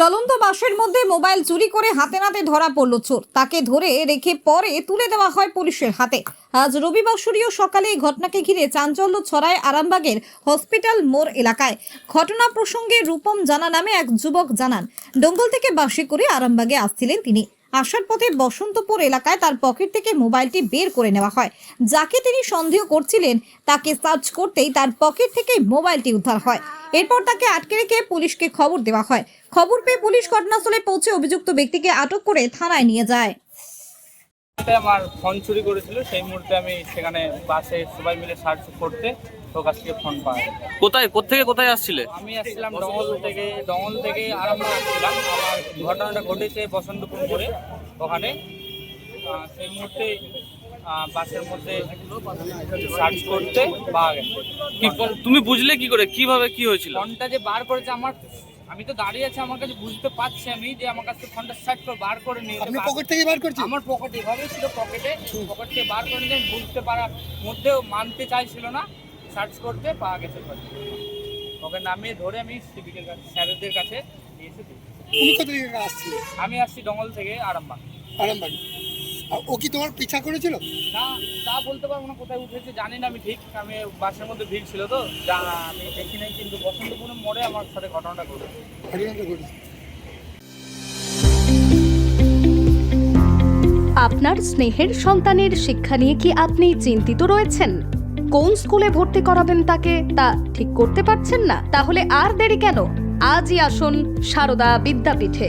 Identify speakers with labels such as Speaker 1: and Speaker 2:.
Speaker 1: চলন্ত বাসের মধ্যে মোবাইল চুরি করে হাতে নাতে ধরা পড়ল চোর। তাকে ধরে রেখে পরে তুলে দেওয়া হয় পুলিশের হাতে। আজ রবিবার সূর্য সকালে এই ঘটনাকে ঘিরে চাঞ্চল্য ছড়ায় আরামবাগের হসপিটাল মোড় এলাকায়। ঘটনা প্রসঙ্গে রূপম জানা নামে এক যুবক জানান, ডঙ্গল থেকে বাসে করে আরামবাগে আসছিলেন তিনি। আসার পথে বসন্তপুর এলাকায় তার পকেট থেকে মোবাইলটি বের করে নেওয়া হয়। যাকে তিনি সন্দেহ করছিলেন, তাকে সার্চ করতেই তার পকেট থেকে মোবাইলটি উদ্ধার হয়। এরপর তাকে আটকে রেখে পুলিশকে খবর দেওয়া হয়। খবর পেয়ে পুলিশ ঘটনাস্থলে পৌঁছে অভিযুক্ত ব্যক্তিকে আটক করে থানায় নিয়ে যায়।
Speaker 2: আমার ফোন চুরি করেছিল সেই মুহূর্তে আমি সেখানে বাসে সবাই মিলে সার্চ করতে তোর কাছ থেকে ফোন পাই
Speaker 3: কোথায়? কোথেকে কোথায় আসছিলে?
Speaker 2: আমি আসছিলাম ডঙ্গল থেকে ডঙ্গল থেকে আরম্ভ আসছিলাম। আমার ঘটনাটা ঘটেছে বসন্তপুর মোড়ে ওখানে। সেই মুহূর্তে বাসের মধ্যে সার্চ করতে পাওয়া গেছে
Speaker 3: তুমি বুঝলে কি করে? কীভাবে কি হয়েছিল?
Speaker 2: ফোনটা যে বার করেছে আমার আমি তো দাঁড়িয়ে আছি আমার কাছে বুঝতে পারছি আমি যে আমার কাছে ফোনটা সার্চ করে বার করে নিয়ে
Speaker 4: আপনি পকেট থেকে বার করছেন?
Speaker 2: আমার পকেটে এভাবেই ছিল পকেটে পকেট থেকে বার করে নিয়ে বুঝতে পারার মধ্যেও মানতে চাইছিল না। সার্চ করতে পাওয়া গেছে ওকে নামিয়ে ধরে আমি সিভিকের কাছে স্যারেদের কাছে নিয়ে এসে দিই। আমি আসছি ডঙ্গল থেকে আরামবাগ।
Speaker 4: আরামবাগ। আর ও কি তোমার পিছা করেছিল?
Speaker 2: তা তা বলতে পারব না কোথায় উঠেছে জানি না আমি ঠিক আমি বাসের মধ্যে ভিড় ছিল তো যা আমি দেখি নাই কিন্তু বসন্তপুরের মোড়ে আমার সাথে ঘটনাটা ঘটেছে।
Speaker 4: ঘটনাটা ঘটেছে।
Speaker 5: আপনার স্নেহের সন্তানের শিক্ষা নিয়ে কি আপনি চিন্তিত রয়েছেন? কোন স্কুলে ভর্তি করাবেন তাকে তা ঠিক করতে পারছেন না? তাহলে আর দেরি কেন? আজই আসুন সারদা বিদ্যাপীঠে।